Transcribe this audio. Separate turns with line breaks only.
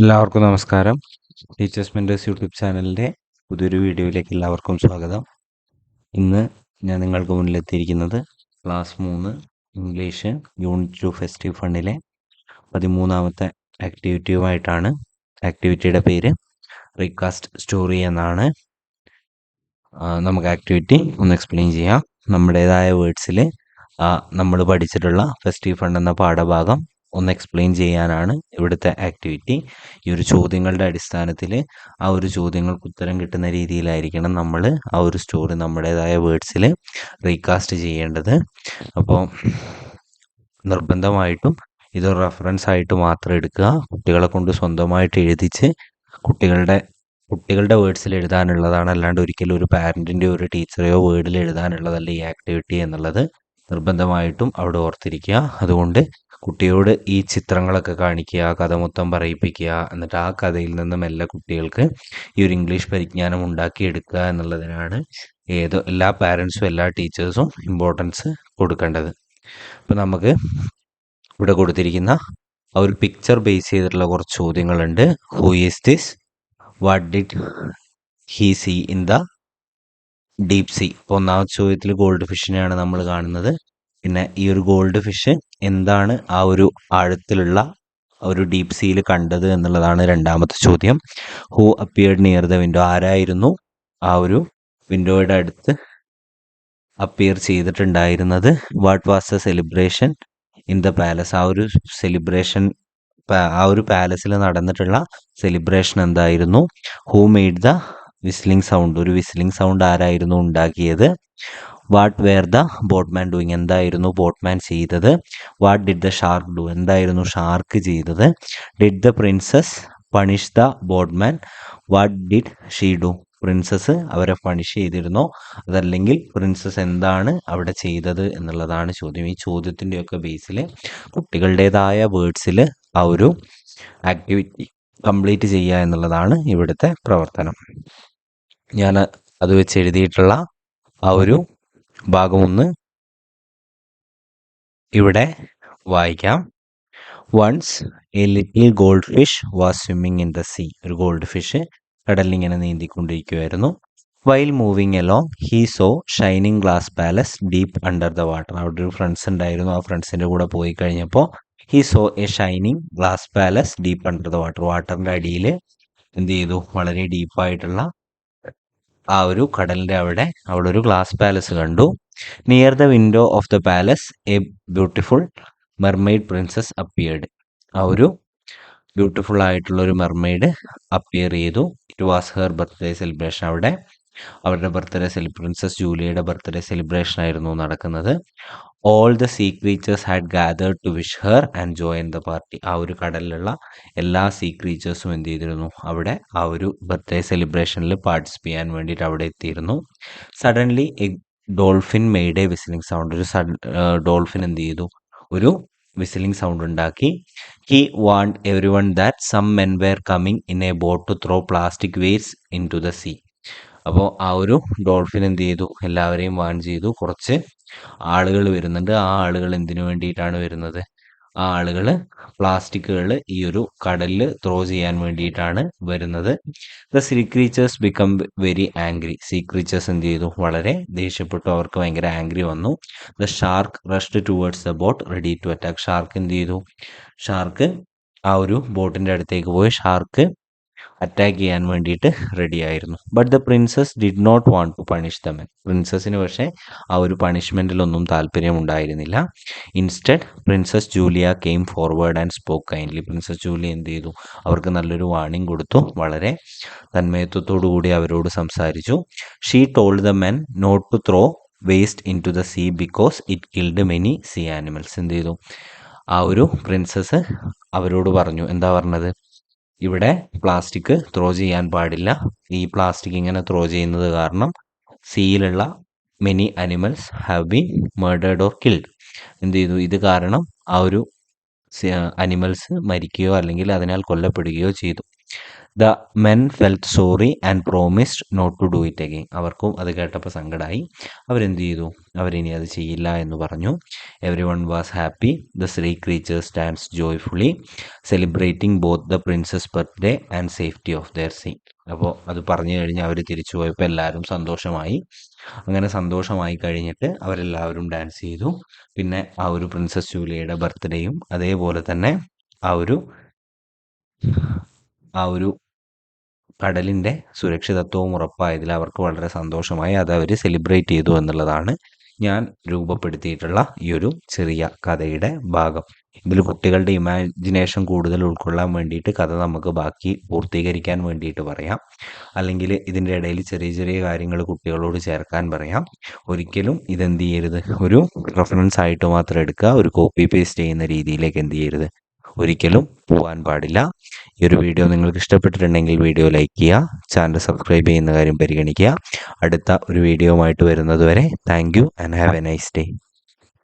എല്ലാവർക്കും നമസ്കാരം teachers mentors YouTube ചാനലിൻ്റെ പുതിയൊരു വീഡിയോയിലേക്ക് എല്ലാവർക്കും സ്വാഗതം ഇന്ന് ഞാൻ നിങ്ങൾക്ക് മുന്നിലെത്തിയിരിക്കുന്നത് ക്ലാസ് മൂന്ന് ഇംഗ്ലീഷ് യൂണിറ്റ് ടു ഫെസ്റ്റീവ് ഫണ്ടിലെ പതിമൂന്നാമത്തെ ആക്ടിവിറ്റിയുമായിട്ടാണ് ആക്ടിവിറ്റിയുടെ പേര് റീകാസ്റ്റ് സ്റ്റോറി എന്നാണ് നമുക്ക് ആക്ടിവിറ്റി ഒന്ന് എക്സ്പ്ലെയിൻ ചെയ്യാം നമ്മുടേതായ വേർഡ്സിൽ നമ്മൾ പഠിച്ചിട്ടുള്ള ഫെസ്റ്റീവ് ഫണ്ട് എന്ന പാഠഭാഗം ഒന്ന് എക്സ്പ്ലെയിൻ ചെയ്യാനാണ് ഇവിടുത്തെ ആക്ടിവിറ്റി ഈ ഒരു ചോദ്യങ്ങളുടെ അടിസ്ഥാനത്തിൽ ആ ഒരു ചോദ്യങ്ങൾക്ക് ഉത്തരം കിട്ടുന്ന രീതിയിലായിരിക്കണം നമ്മൾ ആ ഒരു സ്റ്റോറി നമ്മുടേതായ വേർഡ്സിൽ റീകാസ്റ്റ് ചെയ്യേണ്ടത് അപ്പോൾ നിർബന്ധമായിട്ടും ഇതൊരു റെഫറൻസ് ആയിട്ട് മാത്രം എടുക്കുക കുട്ടികളെ കൊണ്ട് സ്വന്തമായിട്ട് എഴുതിച്ച് കുട്ടികളുടെ കുട്ടികളുടെ വേർഡ്സിൽ എഴുതാനുള്ളതാണ് അല്ലാണ്ട് ഒരിക്കലും ഒരു പാരൻറ്റിൻ്റെ ഒരു ടീച്ചറെയോ വേർഡിൽ എഴുതാനുള്ളതല്ല ഈ ആക്ടിവിറ്റി എന്നുള്ളത് നിർബന്ധമായിട്ടും അവിടെ ഓർത്തിരിക്കുക അതുകൊണ്ട് കുട്ടിയോട് ഈ ചിത്രങ്ങളൊക്കെ കാണിക്കുക കഥ മൊത്തം പറയിപ്പിക്കുക എന്നിട്ട് ആ കഥയിൽ നിന്നും എല്ലാ കുട്ടികൾക്ക് ഈ ഒരു ഇംഗ്ലീഷ് പരിജ്ഞാനം ഉണ്ടാക്കിയെടുക്കുക എന്നുള്ളതിനാണ് ഏതോ എല്ലാ പാരൻസും എല്ലാ ടീച്ചേഴ്സും ഇമ്പോർട്ടൻസ് കൊടുക്കേണ്ടത് അപ്പോൾ നമുക്ക് ഇവിടെ കൊടുത്തിരിക്കുന്ന ആ ഒരു പിക്ചർ ബേസ് ചെയ്തിട്ടുള്ള കുറച്ച് ചോദ്യങ്ങളുണ്ട് who is this what did he see in the deep sea അപ്പോൾ ഒന്നാമത്തെ ചോദ്യത്തിൽ ഗോൾഡ് ഫിഷിനെയാണ് നമ്മൾ കാണുന്നത് പിന്നെ ഈ ഒരു ഗോൾഡ് ഫിഷ് എന്താണ് ആ ഒരു ആഴത്തിലുള്ള ഒരു ഡീപ് സീൽ കണ്ടത് എന്നുള്ളതാണ് രണ്ടാമത്തെ ചോദ്യം who appeared near the window ആരായിരുന്നു ആ ഒരു വിൻഡോയുടെ അടുത്ത് അപ്പിയർ ചെയ്തിട്ടുണ്ടായിരുന്നത് what was the celebration in the palace ആ ഒരു സെലിബ്രേഷൻ ആ ഒരു പാലസിൽ നടന്നിട്ടുള്ള സെലിബ്രേഷൻ എന്തായിരുന്നു who made the whistling sound ഒരു വിസ്ലിംഗ് സൗണ്ട് ആരായിരുന്നു ഉണ്ടാക്കിയത് what were the boatman doing എന്തായിരുന്നു ബോട്ട്മാൻ ചെയ്തത് what did the shark do എന്തായിരുന്നു ഷാർക്ക് ചെയ്തത് did the princess punish the boatman what did she do princess അവരെ punish ചെയ്തിരുന്നോ അതല്ലെങ്കിൽ പ്രിൻസസ് എന്താണ് അവിടെ ചെയ്തത് എന്നുള്ളതാണ് ചോദ്യം ഈ ചോദ്യത്തിൻ്റെയൊക്കെ ബേസിൽ കുട്ടികളുടേതായ വേർഡ്സിൽ ആ ഒരു ആക്ടിവിറ്റി കംപ്ലീറ്റ് ചെയ്യുക എന്നുള്ളതാണ് ഇവിടുത്തെ പ്രവർത്തനം ഞാൻ അത് വെച്ച് എഴുതിയിട്ടുള്ള ആ ഒരു ഭാഗം ഒന്ന് ഇവിടെ വായിക്കാം once a little gold fish was swimming in the sea ഒരു ഗോൾഡ് ഫിഷ് കടലിങ്ങനെ നീന്തിക്കൊണ്ടിരിക്കുമായിരുന്നു while moving along he saw shining glass palace deep under the water അവിടെ ഒരു ഫ്രണ്ട്സ് ഉണ്ടായിരുന്നു ആ ഫ്രണ്ട്സിൻ്റെ കൂടെ പോയി കഴിഞ്ഞപ്പോൾ he saw a shining glass palace deep under the water വാട്ടറിൻ്റെ അടിയിൽ എന്ത് ചെയ്തു വളരെ ഡീപ്പായിട്ടുള്ള ആ ഒരു കടലിൻ്റെ അവിടെ അവിടെ ഒരു ഗ്ലാസ് പാലസ് കണ്ടു near the window of the palace a beautiful mermaid princess appeared ആ ഒരു ബ്യൂട്ടിഫുൾ ആയിട്ടുള്ള ഒരു മെർമെയ്ഡ് അപ്പിയർ ചെയ്തു it was her birthday celebration അവിടെ അവരുടെ ബർത്ത്ഡേ സെലി പ്രിൻസസ് ജൂലിയയുടെ ബർത്ത്ഡേ സെലിബ്രേഷൻ ആയിരുന്നു നടക്കുന്നത് all the sea creatures had gathered to wish her and join the party ആ ഒരു കടലിലുള്ള എല്ലാ സീ ക്രീച്ചേഴ്സും എന്ത് ചെയ്തിരുന്നു അവിടെ ആ ഒരു ബർത്ത്ഡേ സെലിബ്രേഷനിൽ പാർട്ടിസിപ്പ് ചെയ്യാൻ വേണ്ടിയിട്ട് അവിടെ എത്തിയിരുന്നു suddenly dolphin made a whistling sound ഒരു ഡോൾഫിൻ എന്ത് ചെയ്തു ഒരു വിസിലിംഗ് സൗണ്ട് ഉണ്ടാക്കി he want everyone that some men were coming in a boat to throw plastic waste into the sea അപ്പോൾ ആ ഒരു ഡോൾഫിൻ എന്ത് ചെയ്തു എല്ലാവരെയും വാൺ ചെയ്തു കുറച്ച് ആളുകൾ വരുന്നുണ്ട് ആ ആളുകൾ എന്തിനു വേണ്ടിയിട്ടാണ് വരുന്നത് ആ ആളുകൾ പ്ലാസ്റ്റിക്കുകൾ ഈ ഒരു കടലിൽ ത്രോ ചെയ്യാൻ വേണ്ടിയിട്ടാണ് വരുന്നത് the sea creatures become very angry sea creatures എന്ത് ചെയ്തു വളരെ ദേഷ്യപ്പെട്ടു അവർക്ക് ഭയങ്കര ആംഗ്രി വന്നു the shark rushed towards the boat ready to attack shark എന്ത് ചെയ്തു ഷാർക്ക് ആ ഒരു ബോട്ടിൻ്റെ അടുത്തേക്ക് പോയി ഷാർക്ക് അറ്റാക്ക് ചെയ്യാൻ വേണ്ടിയിട്ട് റെഡി ആയിരുന്നു but the princess did not want to punish the men പ്രിൻസസിന് പക്ഷേ ആ ഒരു പണിഷ്മെൻറ്റിലൊന്നും താല്പര്യം ഉണ്ടായിരുന്നില്ല instead princess Julia came forward and spoke kindly princess Julia എന്ത് ചെയ്തു അവർക്ക് നല്ലൊരു വാണിംഗ് കൊടുത്തു വളരെ തന്മയത്വത്തോടു കൂടി അവരോട് സംസാരിച്ചു she told the men not to throw waste into the sea because it killed many sea animals എന്ത് ചെയ്തു ആ ഒരു പ്രിൻസസ് അവരോട് പറഞ്ഞു എന്താ പറഞ്ഞത് ഇവിടെ പ്ലാസ്റ്റിക് ത്രോ ചെയ്യാൻ പാടില്ല ഈ പ്ലാസ്റ്റിക് ഇങ്ങനെ ത്രോ ചെയ്യുന്നത് കാരണം സീയിലുള്ള many animals have been murdered or killed എന്ത് ചെയ്തു ഇത് കാരണം ആ ഒരു അനിമൽസ് മരിക്കുകയോ അല്ലെങ്കിൽ അതിനാൽ കൊല്ലപ്പെടുകയോ ചെയ്തു the men felt sorry and promised not to do it again അവർക്കും അത് കേട്ടപ്പോൾ സങ്കടമായി അവരെന്ത് ചെയ്തു അവരിനി അത് ചെയ്യില്ല എന്ന് പറഞ്ഞു everyone was happy the sea creatures dance joyfully celebrating both the princess birthday and safety of their sea അപ്പോൾ അത് പറഞ്ഞു കഴിഞ്ഞ് അവർ തിരിച്ചു പോയപ്പോൾ എല്ലാവരും സന്തോഷമായി അങ്ങനെ സന്തോഷമായി കഴിഞ്ഞിട്ട് അവരെല്ലാവരും ഡാൻസ് ചെയ്തു പിന്നെ ആ ഒരു പ്രിൻസസ് ജൂലിയയുടെ ബർത്ത്ഡേയും അതേപോലെ തന്നെ ആ ഒരു ആ ഒരു കടലിൻ്റെ സുരക്ഷിതത്വവും ഉറപ്പായതിൽ അവർക്ക് വളരെ സന്തോഷമായി അത് അവർ സെലിബ്രേറ്റ് ചെയ്തു എന്നുള്ളതാണ് ഞാൻ രൂപപ്പെടുത്തിയിട്ടുള്ള ഈ ഒരു ചെറിയ കഥയുടെ ഭാഗം ഇതിൽ കുട്ടികളുടെ ഇമാജിനേഷൻ കൂടുതൽ ഉൾക്കൊള്ളാൻ വേണ്ടിയിട്ട് കഥ നമുക്ക് ബാക്കി പൂർത്തീകരിക്കാൻ വേണ്ടിയിട്ട് പറയാം അല്ലെങ്കിൽ ഇതിൻ്റെ ഇടയിൽ ചെറിയ ചെറിയ കാര്യങ്ങൾ കുട്ടികളോട് ചേർക്കാൻ പറയാം ഒരിക്കലും ഇതെന്ത് ചെയ്യരുത് ഒരു റെഫറൻസ് ആയിട്ട് മാത്രം എടുക്കുക ഒരു കോപ്പി പേസ്റ്റ് ചെയ്യുന്ന രീതിയിലേക്ക് എന്ത് ചെയ്യരുത് ഒരിക്കലും പോകാൻ പാടില്ല ഈ ഒരു വീഡിയോ നിങ്ങൾക്ക് ഇഷ്ടപ്പെട്ടിട്ടുണ്ടെങ്കിൽ വീഡിയോ ലൈക്ക് ചെയ്യുക ചാനൽ സബ്സ്ക്രൈബ് ചെയ്യുന്ന കാര്യം പരിഗണിക്കുക അടുത്ത ഒരു വീഡിയോ ആയിട്ട് വരുന്നതുവരെ thank you and have a nice day